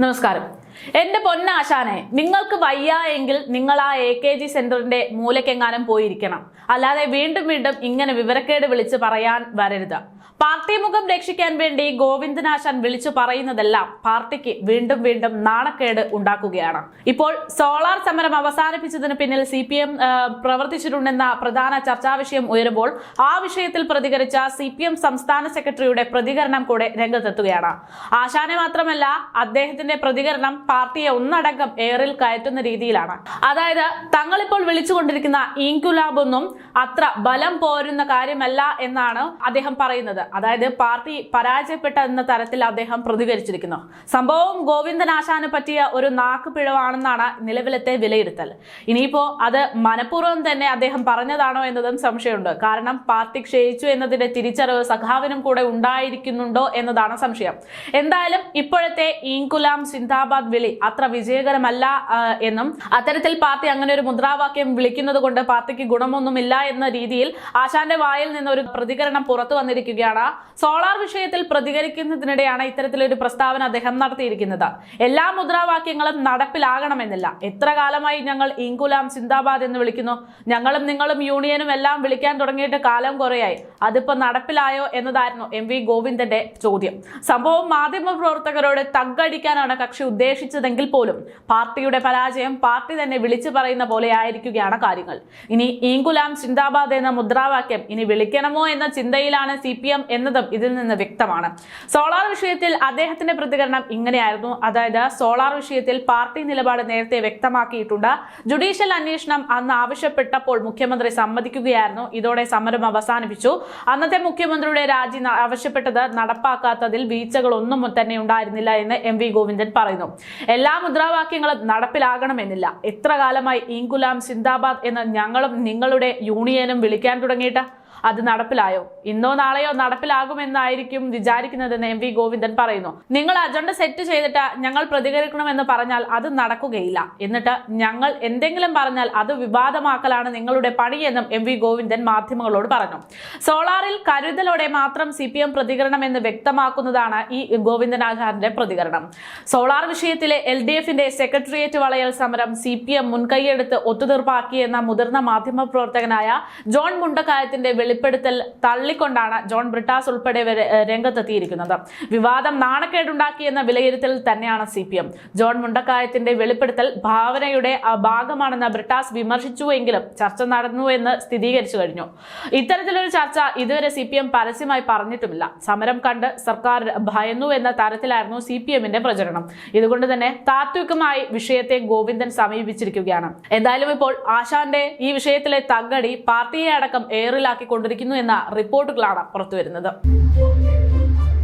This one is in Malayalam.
നമസ്കാരം എന്റെ പൊന്നാശാനെ നിങ്ങൾക്ക് വയ്യ എങ്കിൽ നിങ്ങൾ ആ എ കെ ജി സെന്ററിന്റെ മൂലക്കെങ്ങാനും പോയിരിക്കണം. അല്ലാതെ വീണ്ടും വീണ്ടും ഇങ്ങനെ വിവരക്കേട് വിളിച്ച് പറയാൻ വരരുത്. പാർട്ടി മുഖം രക്ഷിക്കാൻ വേണ്ടി ഗോവിന്ദനാശാൻ വിളിച്ചു പറയുന്നതെല്ലാം പാർട്ടിക്ക് വീണ്ടും വീണ്ടും നാണക്കേട് ഉണ്ടാക്കുകയാണ്. ഇപ്പോൾ സോളാർ സമരം അവസാനിപ്പിച്ചതിന് പിന്നിൽ സി പി എം പ്രവർത്തിച്ചിട്ടുണ്ടെന്ന പ്രധാന ചർച്ചാ വിഷയം ഉയരുമ്പോൾ ആ വിഷയത്തിൽ പ്രതികരിച്ച സി പി എം സംസ്ഥാന സെക്രട്ടറിയുടെ പ്രതികരണം കൂടെ രംഗത്തെത്തുകയാണ്. ആശാനെ മാത്രമല്ല അദ്ദേഹത്തിന്റെ പ്രതികരണം പാർട്ടിയെ ഒന്നടങ്കം എയറിൽ കയറ്റുന്ന രീതിയിലാണ്. അതായത് തങ്ങളിപ്പോൾ വിളിച്ചുകൊണ്ടിരിക്കുന്ന ഇൻകുലാബൊന്നും അത്ര ബലം പോരുന്ന കാര്യമല്ല എന്നാണ് അദ്ദേഹം പറയുന്നത്. അതായത് പാർട്ടി പരാജയപ്പെട്ട എന്ന തരത്തിൽ അദ്ദേഹം പ്രതികരിച്ചിരിക്കുന്നു. സംഭവം ഗോവിന്ദനാശാന് പറ്റിയ ഒരു നാക്ക് പിഴവാണെന്നാണ് നിലവിലത്തെ വിലയിരുത്തൽ. ഇനിയിപ്പോ അത് മനഃപൂർവം തന്നെ അദ്ദേഹം പറഞ്ഞതാണോ എന്നതും സംശയമുണ്ട്. കാരണം പാർട്ടി ക്ഷയിച്ചു എന്നതിന്റെ തിരിച്ചറിവ് സഖാവിനും കൂടെ ഉണ്ടായിരിക്കുന്നുണ്ടോ എന്നതാണ് സംശയം. എന്തായാലും ഇപ്പോഴത്തെ ഇൻകുലാം സിന്ദാബാദ് വിളി. അത്ര വിജയകരമല്ല എന്നും അത്തരത്തിൽ പാർട്ടി അങ്ങനെ ഒരു മുദ്രാവാക്യം വിളിക്കുന്നത് കൊണ്ട് പാർട്ടിക്ക് ഗുണമൊന്നുമില്ല എന്ന രീതിയിൽ ആശാന്റെ വായിൽ നിന്ന് ഒരു പ്രതികരണം പുറത്തു വന്നിരിക്കുകയാണ്. സോളാർ വിഷയത്തിൽ പ്രതികരിക്കുന്നതിനിടെയാണ് ഇത്തരത്തിലൊരു പ്രസ്താവന അദ്ദേഹം നടത്തിയിരിക്കുന്നത്. എല്ലാ മുദ്രാവാക്യങ്ങളും നടപ്പിലാകണമെന്നില്ല. എത്ര കാലമായി ഞങ്ങൾ ഇങ്കുലാം സിന്ദാബാദ് എന്ന് വിളിക്കുന്നു. ഞങ്ങളും നിങ്ങളും യൂണിയനും എല്ലാം വിളിക്കാൻ തുടങ്ങിയിട്ട് കാലം കുറയായി. അതിപ്പോ നടപ്പിലായോ എന്നതായിരുന്നു എം വി ഗോവിന്ദന്റെ ചോദ്യം. സംഭവം മാധ്യമ പ്രവർത്തകരോട് തഗ്ഗടിക്കാനാണ് കക്ഷി ഉദ്ദേശിച്ചതെങ്കിൽ പോലും പാർട്ടിയുടെ പരാജയം പാർട്ടി തന്നെ വിളിച്ചു പറയുന്ന പോലെ ആയിരിക്കുകയാണ് കാര്യങ്ങൾ. ഇനി ഈങ്കുലാം സിന്ദാബാദ് എന്ന മുദ്രാവാക്യം ഇനി വിളിക്കണമോ എന്ന ചിന്തയിലാണ് സി പി എം എന്നതും ഇതിൽ നിന്ന് വ്യക്തമാണ്. സോളാർ വിഷയത്തിൽ അദ്ദേഹത്തിന്റെ പ്രതികരണം ഇങ്ങനെയായിരുന്നു. അതായത് സോളാർ വിഷയത്തിൽ പാർട്ടി നിലപാട് നേരത്തെ വ്യക്തമാക്കിയിട്ടുണ്ട്. ജുഡീഷ്യൽ അന്വേഷണം അന്ന് ആവശ്യപ്പെട്ടപ്പോൾ മുഖ്യമന്ത്രി സമ്മതിക്കുകയായിരുന്നു. ഇതോടെ സമരം അവസാനിപ്പിച്ചു. അന്നത്തെ മുഖ്യമന്ത്രിയുടെ രാജി ആവശ്യപ്പെട്ടത് നടപ്പാക്കാത്തതിൽ വീഴ്ചകളൊന്നും തന്നെ ഉണ്ടായിരുന്നില്ല എന്ന് എം വി ഗോവിന്ദൻ പറയുന്നു. എല്ലാ മുദ്രാവാക്യങ്ങളും നടപ്പിലാകണമെന്നില്ല. എത്ര കാലമായി ഇൻകുലാം സിന്ദാബാദ് എന്ന് ഞങ്ങളും നിങ്ങളുടെ യൂണിയനും വിളിക്കാൻ തുടങ്ങിയിട്ട്? അത് നടപ്പിലായോ? ഇന്നോ നാളെയോ നടപ്പിലാകുമെന്നായിരിക്കും വിചാരിക്കുന്നതെന്ന് എം വി ഗോവിന്ദൻ പറയുന്നു. നിങ്ങൾ അജണ്ട സെറ്റ് ചെയ്തിട്ട് ഞങ്ങൾ പ്രതികരിക്കണമെന്ന് പറഞ്ഞാൽ അത് നടക്കുകയില്ല. എന്നിട്ട് ഞങ്ങൾ എന്തെങ്കിലും പറഞ്ഞാൽ അത് വിവാദമാക്കലാണ് നിങ്ങളുടെ പണിയെന്നും എം വി ഗോവിന്ദൻ മാധ്യമങ്ങളോട് പറഞ്ഞു. സോളാറിൽ കരുതലോടെ മാത്രം സി പി എം വ്യക്തമാക്കുന്നതാണ് ഈ ഗോവിന്ദനാചാര്യന്റെ പ്രതികരണം. സോളാർ വിഷയത്തിലെ എൽ ഡി എഫിന്റെ സെക്രട്ടേറിയറ്റ് വളയൽ സമരം സി പി എം മുൻകൈയെടുത്ത് ഒത്തുതീർപ്പാക്കിയെന്ന മുതിർന്ന മാധ്യമ പ്രവർത്തകനായ ജോൺ മുണ്ടക്കായത്തിന്റെ വെളിപ്പെടുത്തൽ തള്ളിക്കൊണ്ടാണ് ജോൺ ബ്രിട്ടാസ് ഉൾപ്പെടെ രംഗത്തെത്തിയിരിക്കുന്നത്. വിവാദം നാണക്കേടുണ്ടാക്കിയെന്ന വിലയിരുത്തൽ തന്നെയാണ് സി പി എം ജോൺ മുണ്ടക്കായത്തിന്റെ വെളിപ്പെടുത്തൽ ഭാവനയുടെ ഭാഗമാണെന്ന് ബ്രിട്ടാസ് വിമർശിച്ചുവെങ്കിലും ചർച്ച നടന്നു എന്ന് സ്ഥിരീകരിച്ചു കഴിഞ്ഞു. ഇത്തരത്തിലൊരു ചർച്ച ഇതുവരെ സി പി എം പരസ്യമായി പറഞ്ഞിട്ടുമില്ല. സമരം കണ്ട് സർക്കാർ ഭയന്നു എന്ന തരത്തിലായിരുന്നു സി പി എമ്മിന്റെ പ്രചരണം. ഇതുകൊണ്ട് തന്നെ താത്വികമായി വിഷയത്തെ ഗോവിന്ദൻ സമീപിച്ചിരിക്കുകയാണ്. എന്തായാലും ഇപ്പോൾ ആശാന്റെ ഈ വിഷയത്തിലെ തകടി പാർട്ടിയെ അടക്കം ഏറിലാക്കിക്കൊണ്ടിരിക്കുന്നു എന്ന റിപ്പോർട്ടുകളാണ് പുറത്തുവരുന്നത്.